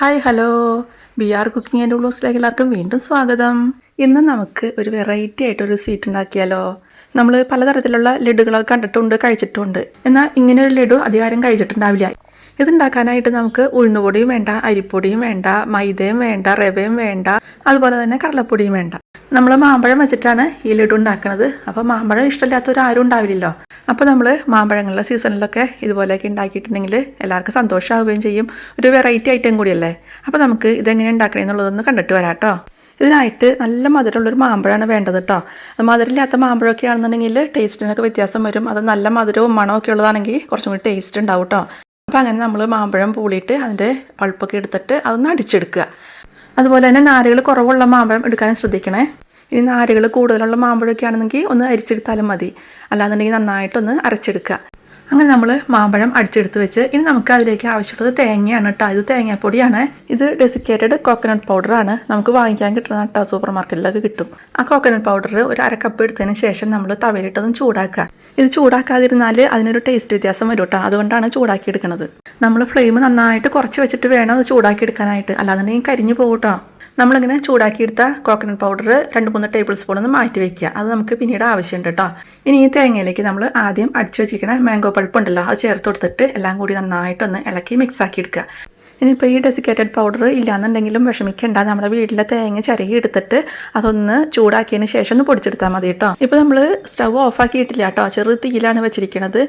Hi hello. B R cooking and ബ്ലൂസിലേക്ക് എല്ലാവർക്കും വീണ്ടും സ്വാഗതം. ഇന്ന് നമുക്ക് ഒരു വെറൈറ്റി ആയിട്ടൊരു സ്വീറ്റ് ഉണ്ടാക്കിയാലോ? നമ്മൾ പലതരത്തിലുള്ള ലഡുകളൊക്കെ കണ്ടിട്ടുണ്ട് കഴിച്ചിട്ടുണ്ട്. എന്നാൽ ഇങ്ങനെ ഒരു ലഡു അധികാരം കഴിച്ചിട്ടുണ്ടാവില്ല. ഇതുണ്ടാക്കാനായിട്ട് നമുക്ക് ഉഴുന്നുപൊടിയും വേണ്ട അരിപ്പൊടിയും വേണ്ട മൈദയും വേണ്ട റവയും വേണ്ട അതുപോലെ തന്നെ കടലപ്പൊടിയും വേണ്ട. നമ്മൾ മാമ്പഴം വെച്ചിട്ടാണ് ഈ ലഡു ഉണ്ടാക്കുന്നത് അപ്പോൾ മാമ്പഴം ഇഷ്ടമില്ലാത്തവർ ആരും ഉണ്ടാവില്ലല്ലോ. അപ്പോൾ നമ്മൾ മാമ്പഴങ്ങളുടെ സീസണിലൊക്കെ ഇതുപോലെയൊക്കെ ഉണ്ടാക്കിയിട്ടുണ്ടെങ്കിൽ എല്ലാവർക്കും സന്തോഷമാവുകയും ചെയ്യും. ഒരു വെറൈറ്റി ഐറ്റം കൂടിയല്ലേ? അപ്പോൾ നമുക്ക് ഇതെങ്ങനെ ഉണ്ടാക്കണം എന്നുള്ളതൊന്ന് കണ്ടിട്ട് വരാം കേട്ടോ. ഇതിനായിട്ട് നല്ല മധുരമുള്ളൊരു മാമ്പഴമാണ് വേണ്ടത് കേട്ടോ. മധുരമില്ലാത്ത മാമ്പഴമൊക്കെ ആണെന്നുണ്ടെങ്കിൽ ടേസ്റ്റിനൊക്കെ വ്യത്യാസം വരും. അത് നല്ല മധുരവും മണമൊക്കെ ഉള്ളതാണെങ്കിൽ കുറച്ചും കൂടി ടേസ്റ്റ് ഉണ്ടാവും കേട്ടോ. അപ്പോൾ അങ്ങനെ നമ്മൾ മാമ്പഴം പൂളിയിട്ട് അതിന്റെ പൾപ്പൊക്കെ എടുത്തിട്ട് അതൊന്ന് അടിച്ചെടുക്കുക. അതുപോലെ തന്നെ നാരുകൾ കുറവുള്ള മാമ്പഴം എടുക്കാനും ശ്രദ്ധിക്കണേ. ഇനി നാരുകൾ കൂടുതലുള്ള മാമ്പഴമൊക്കെ ആണെന്നെങ്കിൽ ഒന്ന് അരിച്ചെടുത്താലും മതി. അല്ലാന്നുണ്ടെങ്കിൽ നന്നായിട്ടൊന്ന് അരച്ചെടുക്കുക. അങ്ങനെ നമ്മൾ മാമ്പഴം അടിച്ചെടുത്ത് വെച്ച് ഇനി നമുക്ക് അതിലേക്ക് ആവശ്യമുള്ളത് തേങ്ങയാണ് കേട്ടോ ഇത് തേങ്ങാപ്പൊടിയാണ്. ഇത് ഡെസിക്കേറ്റഡ് കോക്കനട്ട് പൗഡറാണ് നമുക്ക് വാങ്ങിക്കാൻ കിട്ടുന്ന കേട്ടോ സൂപ്പർ മാർക്കറ്റിലൊക്കെ കിട്ടും. ആ കോക്കനട്ട് പൗഡർ ഒരു അര കപ്പ് എടുത്തതിന് ശേഷം നമ്മൾ തവയിലിട്ടൊന്ന് ചൂടാക്കുക. ഇത് ചൂടാക്കാതിരുന്നാൽ അതിനൊരു ടേസ്റ്റ് വ്യത്യാസം വരും കേട്ടോ അതുകൊണ്ടാണ് ചൂടാക്കി എടുക്കുന്നത് നമ്മൾ ഫ്ലെയിം നന്നായിട്ട് കുറച്ച് വെച്ചിട്ട് വേണം അത് ചൂടാക്കി എടുക്കാനായിട്ട് അല്ലാന്നുണ്ടെങ്കിൽ കരിഞ്ഞു പോകും കേട്ടോ നമ്മളിങ്ങനെ ചൂടാക്കിയെടുത്ത കോക്കനട്ട് പൗഡർ രണ്ട് മൂന്ന് ടേബിൾ സ്പൂൺ ഒന്ന് മാറ്റി വെക്കുക. അത് നമുക്ക് പിന്നീട് ആവശ്യമുണ്ട് കേട്ടോ. ഇനി ഈ തേങ്ങയിലേക്ക് നമ്മൾ ആദ്യം അടിച്ചു വെച്ചിരിക്കുന്ന മാംഗോ പൾപ്പ് ഉണ്ടല്ലോ അത് ചേർത്ത് കൊടുത്തിട്ട് എല്ലാം കൂടി നന്നായിട്ടൊന്ന് ഇളക്കി മിക്സ് ആക്കി എടുക്കുക. ഇനിയിപ്പോൾ ഈ ഡെസിക്കേറ്റഡ് പൗഡർ ഇല്ലാന്നുണ്ടെങ്കിലും വിഷമിക്കേണ്ട. നമ്മുടെ വീട്ടിലെ തേങ്ങ ചിരകി എടുത്തിട്ട് അതൊന്ന് ചൂടാക്കിയതിന് ശേഷം ഒന്ന് പൊടിച്ചെടുത്താൽ മതി കേട്ടോ. ഇപ്പോൾ നമ്മൾ സ്റ്റവ് ഓഫ് ആക്കിയിട്ടില്ല കേട്ടോ. ചെറു തീയിലാണ് വെച്ചിരിക്കുന്നത്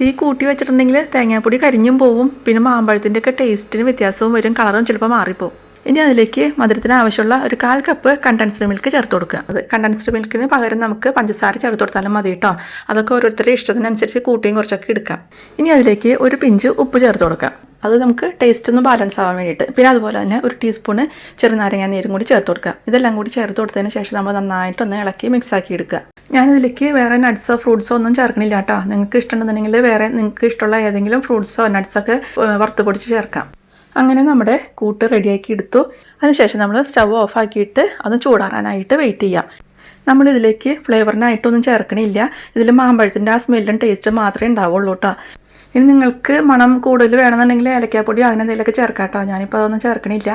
തീ കൂട്ടി വെച്ചിട്ടുണ്ടെങ്കിൽ തേങ്ങാപ്പൊടി കരിഞ്ഞും പോവും. പിന്നെ മാമ്പഴത്തിന്റെ ഒക്കെ ടേസ്റ്റിന് വ്യത്യാസവും വരും. കളറും ചിലപ്പോൾ മാറിപ്പോവും. ഇനി അതിലേക്ക് മധുരത്തിന് ആവശ്യമുള്ള ഒരു കാൽ കപ്പ് കണ്ടൻസ്ഡ് മിൽക്ക് ചേർത്ത് കൊടുക്കുക. അത് കണ്ടൻസ്ഡ് മിൽക്കിന് പകരം നമുക്ക് പഞ്ചസാര ചേർത്ത് കൊടുത്താലും മതി കേട്ടോ അതൊക്കെ ഓരോരുത്തരുടെ ഇഷ്ടത്തിനനുസരിച്ച് കൂട്ടിയും കുറച്ചൊക്കെ എടുക്കാം. ഇനി അതിലേക്ക് ഒരു പിഞ്ച് ഉപ്പ് ചേർത്ത് കൊടുക്കാം. അത് നമുക്ക് ടേസ്റ്റ് ഒന്ന് ബാലൻസ് ആവാൻ വേണ്ടിയിട്ട്. പിന്നെ അതുപോലെ തന്നെ ഒരു ടീസ്പൂണ് ചെറുനാരങ്ങ നീരും കൂടി ചേർത്ത് കൊടുക്കുക. ഇതെല്ലാം കൂടി ചേർത്ത് കൊടുത്തതിന് ശേഷം നമ്മൾ നന്നായിട്ടൊന്ന് ഇളക്കി മിക്സ് ആക്കി എടുക്കുക. ഞാനിതിലേക്ക് വേറെ നട്ട്സോ ഫ്രൂട്ട്സോ ഒന്നും ചേർക്കണില്ല കേട്ടോ നിങ്ങൾക്ക് ഇഷ്ടമുണ്ടെന്നുണ്ടെങ്കിൽ വേറെ നിങ്ങൾക്ക് ഇഷ്ടമുള്ള ഏതെങ്കിലും ഫ്രൂട്ട്സോ നട്ട്സൊക്കെ വറുത്ത് പൊടിച്ച് ചേർക്കാം. അങ്ങനെ നമ്മുടെ കൂട്ട് റെഡിയാക്കി എടുത്തു. അതിനുശേഷം നമ്മൾ സ്റ്റവ് ഓഫാക്കിയിട്ട് അത് ചൂടാറാനായിട്ട് വെയിറ്റ് ചെയ്യാം. നമ്മൾ നമ്മളിതിലേക്ക് ഫ്ലേവറിനായിട്ടൊന്നും ചേർക്കണില്ല. ഇതിൽ മാമ്പഴത്തിന്റെ ആ സ്മെല്ലും ടേസ്റ്റും മാത്രമേ ഉണ്ടാവുള്ളൂ കേട്ടോ. ഇനി നിങ്ങൾക്ക് മണം കൂടുതൽ വേണമെന്നുണ്ടെങ്കിൽ ഏലക്കാപ്പൊടി അങ്ങനെ എന്തെങ്കിലുമൊക്കെ ചേർക്കാം കേട്ടോ. ഞാനിപ്പോൾ അതൊന്നും ചേർക്കണില്ല.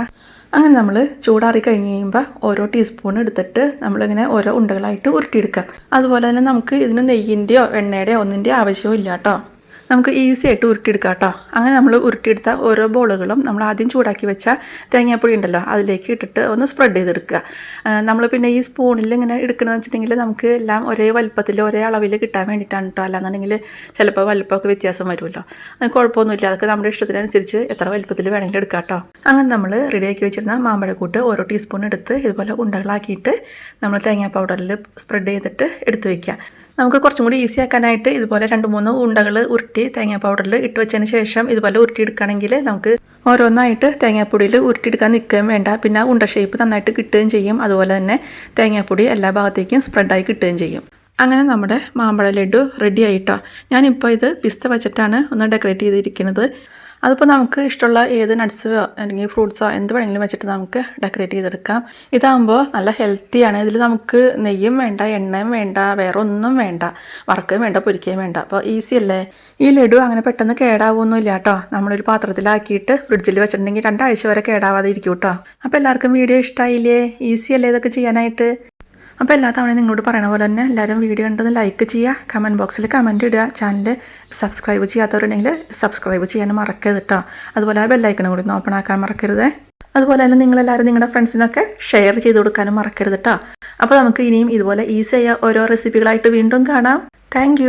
അങ്ങനെ നമ്മൾ ചൂടാറി കഴിഞ്ഞ് കഴിയുമ്പോൾ ഓരോ ടീസ്പൂൺ എടുത്തിട്ട് നമ്മളിങ്ങനെ ഓരോ ഉണ്ടകളായിട്ട് ഉരുട്ടിയെടുക്കാം. അതുപോലെ തന്നെ നമുക്ക് ഇതിന് നെയ്യിന്റെയോ എണ്ണയുടെയോ ഒന്നിന്റെയോ ആവശ്യവും ഇല്ല കേട്ടോ. നമുക്ക് ഈസി ആയിട്ട് ഉരുട്ടിയെടുക്കാം കേട്ടോ അങ്ങനെ നമ്മൾ ഉരുട്ടിയെടുത്ത ഓരോ ബോളുകളും നമ്മൾ ആദ്യം ചൂടാക്കി വെച്ച തേങ്ങാപ്പൊടി ഉണ്ടല്ലോ അതിലേക്ക് ഇട്ടിട്ട് ഒന്ന് സ്പ്രെഡ് ചെയ്തെടുക്കുക. നമ്മൾ പിന്നെ ഈ സ്പൂണിൽ ഇങ്ങനെ എടുക്കണമെന്ന് വെച്ചിട്ടുണ്ടെങ്കിൽ നമുക്ക് എല്ലാം ഒരേ വലുപ്പത്തിൽ ഒരേ അളവിൽ കിട്ടാൻ വേണ്ടിയിട്ടാണ് കേട്ടോ അല്ലാന്നുണ്ടെങ്കിൽ ചിലപ്പോൾ വലുപ്പമൊക്കെ വ്യത്യാസം വരുമല്ലോ. അത് കുഴപ്പമൊന്നുമില്ല. അതൊക്കെ നമ്മുടെ ഇഷ്ടത്തിനനുസരിച്ച് എത്ര വലുപ്പത്തിൽ വേണമെങ്കിലും എടുക്കാം കേട്ടോ അങ്ങനെ നമ്മൾ റെഡിയാക്കി വെച്ചിരുന്ന മാമ്പഴക്കൂട്ട് ഓരോ ടീസ്പൂൺ എടുത്ത് ഇതുപോലെ ഉണ്ടകളാക്കിയിട്ട് നമ്മൾ തേങ്ങാ പൗഡറിൽ സ്പ്രെഡ് ചെയ്തിട്ട് എടുത്ത് വയ്ക്കുക നമുക്ക് കുറച്ചും കൂടി ഈസി ആക്കാനായിട്ട് ഇതുപോലെ രണ്ട് മൂന്ന് ഉണ്ടകൾ ഉരുട്ടി തേങ്ങാ പൗഡറിൽ ഇട്ട് വെച്ചതിന് ശേഷം ഇതുപോലെ ഉരുട്ടിയെടുക്കുകയാണെങ്കിൽ നമുക്ക് ഓരോന്നായിട്ട് തേങ്ങാപ്പൊടിയിൽ ഉരുട്ടിയെടുക്കാൻ നിൽക്കുകയും വേണ്ട. പിന്നെ ഉണ്ട ഷേപ്പ് നന്നായിട്ട് കിട്ടുകയും ചെയ്യും. അതുപോലെ തന്നെ തേങ്ങാപ്പൊടി എല്ലാ ഭാഗത്തേക്കും സ്പ്രെഡായി കിട്ടുകയും ചെയ്യും. അങ്ങനെ നമ്മുടെ മാമ്പഴ ലഡു റെഡി ആയിട്ടോ. ഞാനിപ്പോൾ ഇത് പിസ്ത വെച്ചിട്ടാണ് ഒന്ന് ഡെക്കറേറ്റ് ചെയ്തിരിക്കുന്നത്. അതിപ്പോൾ നമുക്ക് ഇഷ്ടമുള്ള ഏത് നട്ട്സോ അല്ലെങ്കിൽ ഫ്രൂട്ട്സോ എന്ത് വേണമെങ്കിലും വെച്ചിട്ട് നമുക്ക് ഡെക്കറേറ്റ് ചെയ്തെടുക്കാം. ഇതാകുമ്പോൾ നല്ല ഹെൽത്തിയാണ് ഇതിൽ നമുക്ക് നെയ്യും വേണ്ട എണ്ണയും വേണ്ട വേറെ ഒന്നും വേണ്ട. വറക്കുകയും വേണ്ട പൊരിക്കുകയും വേണ്ട. അപ്പോൾ ഈസി അല്ലേ? ഈ ലഡു അങ്ങനെ പെട്ടെന്ന് കേടാവൊന്നുമില്ല കേട്ടോ നമ്മളൊരു പാത്രത്തിലാക്കിയിട്ട് ഫ്രിഡ്ജിൽ വെച്ചിട്ടുണ്ടെങ്കിൽ രണ്ടാഴ്ച വരെ കേടാവാതെ ഇരിക്കും കേട്ടോ അപ്പോൾ എല്ലാവർക്കും വീഡിയോ ഇഷ്ടമായില്ലേ ഈസി അല്ലേ ഇതൊക്കെ ചെയ്യാനായിട്ട്? അപ്പോൾ എല്ലാ തവണയും നിങ്ങളോട് പറയണ പോലെ തന്നെ എല്ലാവരും വീഡിയോ കണ്ടത് ലൈക്ക് ചെയ്യുക കമന്റ് ബോക്സിൽ കമന്റ് ഇടുക. ചാനൽ സബ്സ്ക്രൈബ് ചെയ്യാത്തവരുണ്ടെങ്കിൽ സബ്സ്ക്രൈബ് ചെയ്യാനും മറക്കരുത് കേട്ടോ അതുപോലെ ആ ബെല്ലൈക്കണം കൂടി ഓപ്പൺ ആക്കാൻ മറക്കരുത്. അതുപോലെ തന്നെ നിങ്ങളെല്ലാവരും നിങ്ങളുടെ ഫ്രണ്ട്സിനൊക്കെ ഷെയർ ചെയ്ത് കൊടുക്കാനും മറക്കരുത് കേട്ടോ അപ്പോൾ നമുക്ക് ഇനിയും ഇതുപോലെ ഈസി ആയ ഓരോ റെസിപ്പികളായിട്ട് വീണ്ടും കാണാം. താങ്ക്